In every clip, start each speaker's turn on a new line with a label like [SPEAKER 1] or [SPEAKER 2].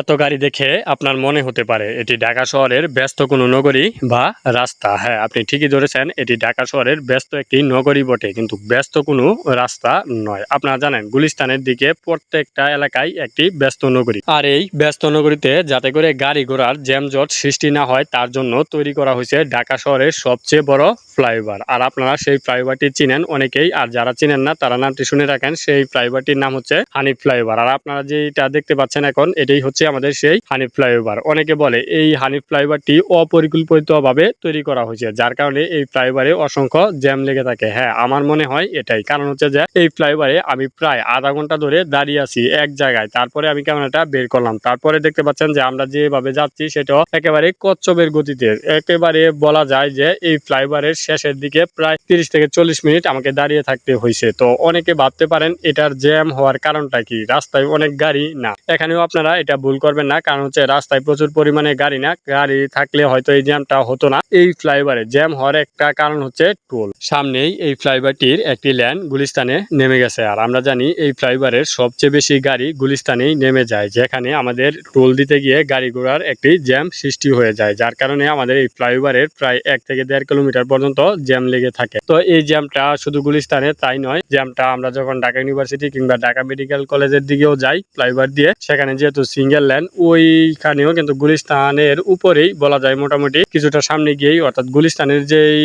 [SPEAKER 1] এত গাড়ি দেখে আপনার মনে হতে পারে এটি ঢাকা শহরের ব্যস্ত কোনো নগরী বা রাস্তা। হ্যাঁ আপনি ঠিকই ধরেছেন, এটি ঢাকা শহরের ব্যস্ত একটি নগরী বটে, কিন্তু ব্যস্ত কোনো রাস্তা নয়। আপনারা জানেন, গুলিস্তানের দিকে প্রত্যেকটা এলাকায় একটি ব্যস্ত নগরী। আর এই ব্যস্ত নগরীতে যাতে করে গাড়ি ঘোড়ার জ্যামজট সৃষ্টি না হয়, তার জন্য তৈরি করা হয়েছে ঢাকা শহরের সবচেয়ে বড় ফ্লাইওভার। আর আপনারা সেই ফ্লাইওভারটি চিনেন অনেকেই, আর যারা চিনেন না, তারা নামটি শুনে রাখেন, সেই ফ্লাইওভারটির নাম হচ্ছে হানি ফ্লাইওভার। আর আপনারা যেটা দেখতে পাচ্ছেন এখন, এটাই হচ্ছে আমাদের সেই হানি ফ্লাইওভার। অনেকে বলে এই হানি ফ্লাইওভারটি অপরিকল্পিতভাবে তৈরি করা হয়েছে, যার কারণে এই ফ্লাইওভারে অসংখ্য জ্যাম লেগে থাকে। হ্যাঁ আমার মনে হয় এটাই। কারণ হচ্ছে যে এই ফ্লাইওভারে আমি প্রায় আধা ঘণ্টা ধরে দাঁড়িয়ে আছি এক জায়গায়। তারপরে আমি ক্যামেরাটা বের করলাম। তারপরে দেখতে পাচ্ছেন যে আমরা যেভাবে যাচ্ছি সেটা একেবারে কচ্ছপের গতিতে। একেবারে বলা যায় যে এই ফ্লাইওভারের শেষের দিকে প্রায় তিরিশ থেকে চল্লিশ মিনিট আমাকে দাঁড়িয়ে থাকতে হয়েছে। তো অনেকে ভাবতে পারেন এটার জ্যাম হওয়ার কারণটা কি? রাস্তায় অনেক গাড়ি না। এখানেও আপনারা এটা ভুল করবেন না, কারণ হচ্ছে রাস্তায় প্রচুর পরিমাণে গাড়ি না, গাড়ি থাকলে হয়তো এই জ্যামটা হতো না। এই ফ্লাইওভারে জ্যাম হওয়ার একটা কারণ হচ্ছে টোল। সামনেই এই ফ্লাইওভারটির একটি ল্যান্ড গুলিস্তানে নেমে গেছে, আর আমরা জানি এই ফ্লাইওভারের সবচেয়ে বেশি গাড়ি গুলিস্তানেই নেমে যায়, যেখানে আমাদের টোল দিতে গিয়ে গাড়ি ঘোড়ার একটি জ্যাম সৃষ্টি হয়ে যায়, যার কারণে আমাদের এই ফ্লাইওভারের প্রায় এক থেকে দেড় কিলোমিটার পর্যন্ত জ্যাম লেগে থাকে। তো এই জ্যামটা শুধু গুলিস্তানে তাই নয়, জ্যামটা আমরা যখন ঢাকা ইউনিভার্সিটি কিংবা ঢাকা মেডিকেল কলেজের দিকেও যাই, ফ্লাইওভার দিয়ে, সেখানে যেহেতু সিঙ্গেল ল্যান্ড ওইখানেও কিন্তু গুলিস্তানের উপরেই বলা যায় মোটামুটি কিছুটা সামনে গিয়েই, অর্থাৎ গুলিস্তানের যেই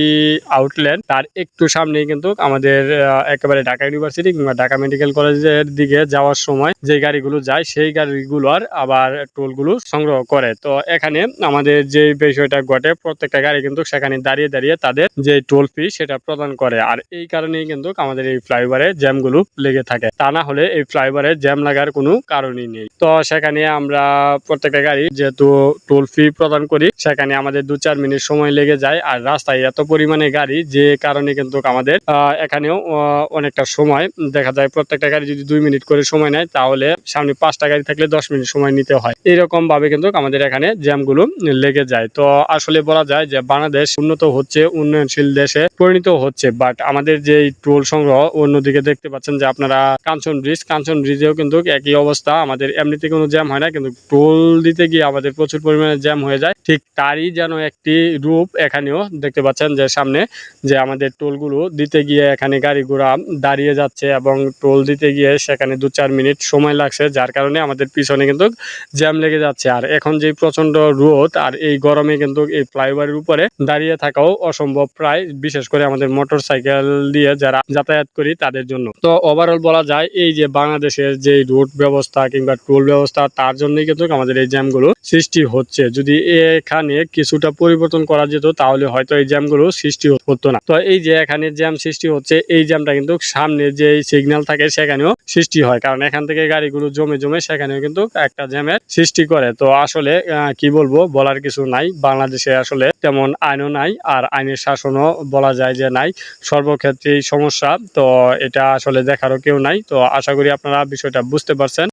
[SPEAKER 1] আউটল্যান্ড তার একটু সামনেই কিন্তু আমাদের একেবারে ঢাকা ইউনিভার্সিটি কিংবা ঢাকা মেডিকেল কলেজের দিকে যাওয়ার সময় যে গাড়িগুলো যায়, সেই গাড়িগুলোর আবার টোলগুলো সংগ্রহ করে। তো এখানে আমাদের যে বিষয়টা ঘটে, প্রত্যেকটা গাড়ি কিন্তু সেখানে দাঁড়িয়ে দাঁড়িয়ে তাদের যে টোল ফি সেটা প্রদান করে। আর এই কারণেই কিন্তু আমাদের এই ফ্লাইওভারে জ্যামগুলো লেগে থাকে। তা না হলে এই ফ্লাইওভারে জ্যাম লাগার কোনো কারণই নেই। তো সেখানে আমরা প্রত্যেকটা গাড়ি যেহেতু টোল ফি প্রদান করি, সেখানে আমাদের দু চার মিনিট সময় লেগে যায়। আর রাস্তায় এত পরিমাণে গাড়ি, যে কারণে কিন্তু আমাদের এখানেও অনেকটা সময় দেখা যায়। প্রত্যেকটা গাড়ি যদি দুই মিনিট করে সময় নেয়, তাহলে সামনে পাঁচটা গাড়ি থাকলে দশ মিনিট সময় নিতে হয়। এরকম ভাবে কিন্তু আমাদের এখানে জ্যামগুলো লেগে যায়। তো আসলে বলা যায় যে, বাংলাদেশ উন্নত হচ্ছে, উন্নয়নশীল দেশে পরিণত হচ্ছে। বাট আমাদের যে টোল সংগ্রহ, অন্যদিকে দেখতে পাচ্ছেন যে, আপনারা কাঞ্চন ব্রিজ কাঞ্চন ব্রিজেও কিন্তু একই অবস্থা। আমাদের এমনিতে কোনো জ্যাম হয় না কিন্তু টোল দিতে গিয়ে আমাদের প্রচুর পরিমাণে জ্যাম হয়ে যায়। ঠিক তারই যেন একটি রূপ এখানেও দেখতে পাচ্ছেন যে সামনে যে আমাদের টোলগুলো দিতে গিয়ে এখানে গাড়ি ঘোড়া দাঁড়িয়ে যাচ্ছে এবং টোল দিতে গিয়ে সেখানে দু চার মিনিট সময় লাগছে, যার কারণে আমাদের পিছনে কিন্তু জ্যাম লেগে যাচ্ছে। আর এখন যে প্রচণ্ড রোদ আর এই গরমে কিন্তু এই ফ্লাইওভারের উপরে দাঁড়িয়ে থাকাও অসম্ভব প্রায়, বিশেষ করে আমাদের মোটর সাইকেল দিয়ে যারা যাতায়াত করি তাদের জন্য। তো ওভারঅল বলা যায়, এই যে বাংলাদেশের যে রোড ব্যবস্থা কিংবা টোল ব্যবস্থা, তার জন্যই কিন্তু আমাদের এই জ্যামগুলো সৃষ্টি হচ্ছে। যদি এখানে কিছুটা পরিবর্তন করা যেত, তাহলে হয়তো এই জ্যামগুলো সৃষ্টি হতো না। তো এই যে এখানে জ্যাম সৃষ্টি হচ্ছে, এই জ্যামটা কিন্তু সামনে যে সিগন্যাল থাকে, সেখানেও সৃষ্টি হয়। কারণ এখান থেকে গাড়িগুলো জমে জমে সেখানেও কিন্তু একটা জ্যামের সৃষ্টি করে। তো আসলে কি বলব, বলার কিছু নাই। বাংলাদেশে আসলে তেমন আইনও নাই, আর আইনের শাসনও বলা যায় যে নাই। সর্বক্ষেত্রেই সমস্যা। তো এটা আসলে দেখারও কেউ নাই। তো আশা করি আপনারা বিষয়টা বুঝতে পারছেন।